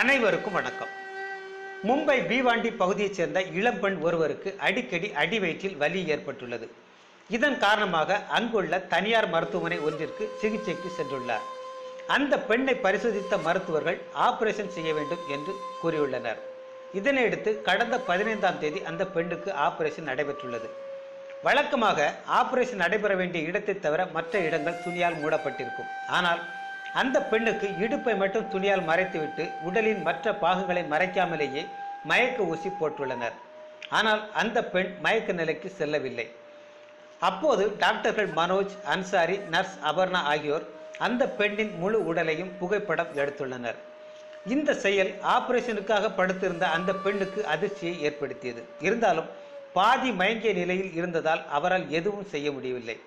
அனைவருக்கும் வணக்கம். மும்பை பீவாண்டி பகுதியைச் சேர்ந்த இளம்பெண் ஒருவருக்கு அடிக்கடி அடிவயிற்றில் வலி ஏற்பட்டுள்ளது. இதன் காரணமாக அங்குள்ள தனியார் மருத்துவமனை ஒன்றிற்கு சிகிச்சைக்கு சென்றுள்ளார். அந்த பெண்ணை பரிசோதித்த மருத்துவர்கள் ஆபரேஷன் செய்ய வேண்டும் என்று கூறியுள்ளனர். இதனையடுத்து கடந்த பதினைந்தாம் தேதி அந்த பெண்ணுக்கு ஆபரேஷன் நடைபெற்றுள்ளது. வழக்கமாக ஆபரேஷன் நடைபெற வேண்டிய இடத்தை தவிர மற்ற இடங்கள் துணியால் மூடப்பட்டிருக்கும். ஆனால் அந்த பெண்ணுக்கு இடுப்பை மட்டும் துணியால் மறைத்துவிட்டு உடலின் மற்ற பாகங்களை மறைக்காமலேயே மயக்க ஊசி போட்டுள்ளனர். ஆனால் அந்த பெண் மயக்க நிலைக்கு செல்லவில்லை. அப்போது டாக்டர்கள் மனோஜ் அன்சாரி நர்ஸ் அபர்ணா ஆகியோர் அந்த பெண்ணின் முழு உடலையும் புகைப்படம் எடுத்துள்ளனர். இந்த செயல் ஆபரேஷனுக்காக படுத்திருந்த அந்த பெண்ணுக்கு அதிர்ச்சியை ஏற்படுத்தியது. இருந்தாலும் பாதி மயங்கிய நிலையில் இருந்ததால் அவரால் எதுவும் செய்ய முடியவில்லை.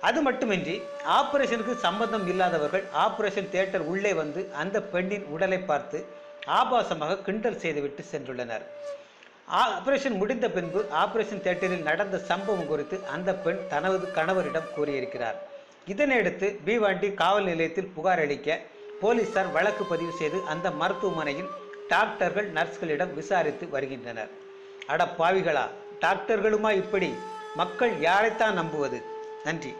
அது மட்டுமின்றி ஆபரேஷனுக்கு சம்பந்தம் இல்லாதவர்கள் ஆபரேஷன் தியேட்டர் உள்ளே வந்து அந்த பெண்ணின் உடலை பார்த்து ஆபாசமாக கிண்டல் செய்துவிட்டு சென்றுள்ளனர். ஆபரேஷன் முடிந்த பின்பு ஆபரேஷன் தியேட்டரில் நடந்த சம்பவம் குறித்து அந்த பெண் தனது கணவரிடம் கூறியிருக்கிறார். இதனையடுத்து பீவாண்டி காவல் நிலையத்தில் புகார் அளிக்க போலீசார் வழக்கு பதிவு செய்து அந்த மருத்துவமனையில் டாக்டர்கள் நர்ஸ்களிடம் விசாரித்து வருகின்றனர். அட பாவிகளா டாக்டர்களுமா இப்படி? மக்கள் யாரைத்தான் நம்புவது? நன்றி.